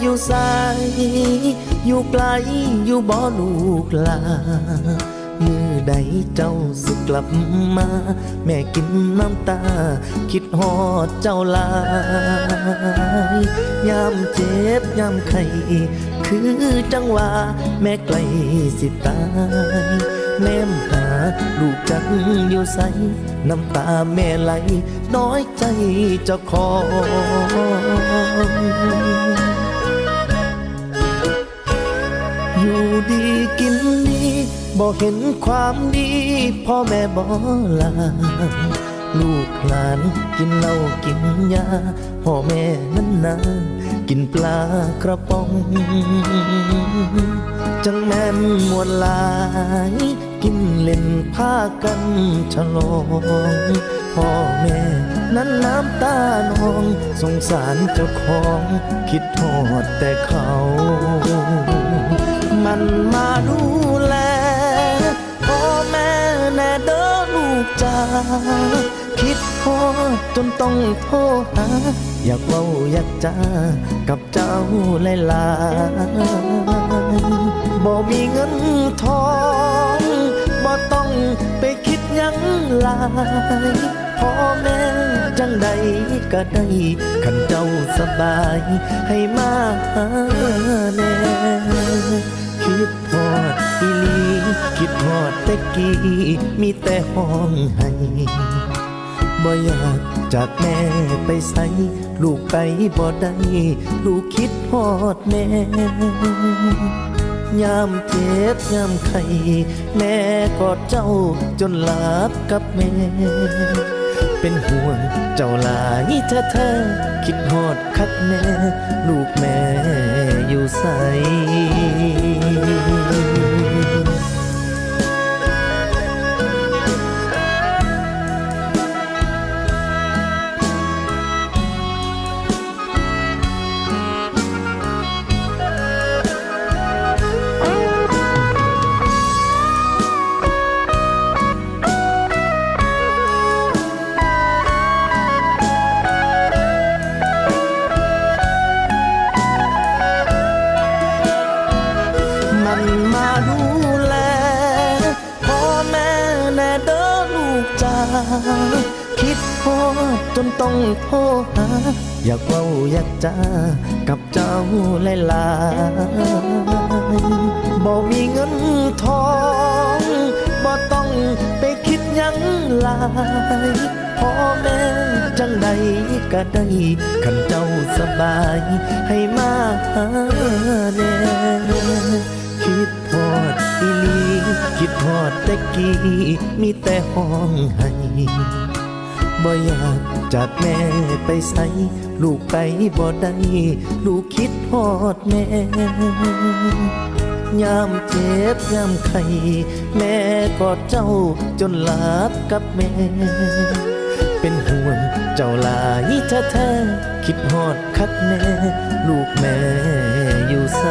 อยู่ไสอยู่ไกลอยู่บ่ลูกลา มือใดเจ้าสิกลับมา แม่กินน้ำตา คิดฮอดเจ้าลายยามเจ็บยามไข้คือจังหวะแม่ไกลสิตายแนมหาลูกจักอยู่ใส น้ำตาแม่ไหล น้อยใจเจ้าของ อยู่ดีกินดีบอกเห็นความดีพ่อแม่บอลาลูกหลานกินเหล้ากินยาพ่อแม่นั้นนากินปลากระป๋อง จังแม่นมวนหลาย กินเล่นพากันฉลองพ่อแม่นั้นน้ำตานอง สงสารเจ้าของ คิดทอดแต่เขา มันมาดูแลพ่อแม่แน่เด้อลูกจ้าคิดพอจนต้องโทรหา อยากเล่าอยากจากับเจ้าหลายๆบ่มีเงินทองบ่ต้องไปคิดยังหลายพ่อแม่จังใดก็ได้ขันเจ้าสบายให้มาหาแน่ ดทอดแต่กี้มีแต่ห้องให้บ่อยากจากแม่ไปใส่ลูกไปบ่ได้ลูกคิดทอดแม่ยามเจ็บยามไข้แม่กอดเจ้าจนหลับกับแม่ เป็นห่วงเจ้าหลายแท้ๆคิดฮอดคักแน่ลูกแม่อยู่ใส จาคิดพอจนต้องโทรหา อยากเล่าอยากจากับเจ้าหลายๆบ่มีเงินทองบ่ต้องไปคิดยังหลายพ่อแม่จังใดก็ได้ขันเจ้าสบายให้มาหาแน่ อดแต่กี้มีแต่ห้องให้บ่อยากจากแม่ไปใส่ลูกไปบ่ได้ลูกคิดทอดแม่ยามเจ็บยามไข้แม่กอดเจ้าจนหลับกับแม่ เป็นห่วงเจ้าหลายแท้ๆคิดฮอดคักแน่ ลูกแม่อยู่ใส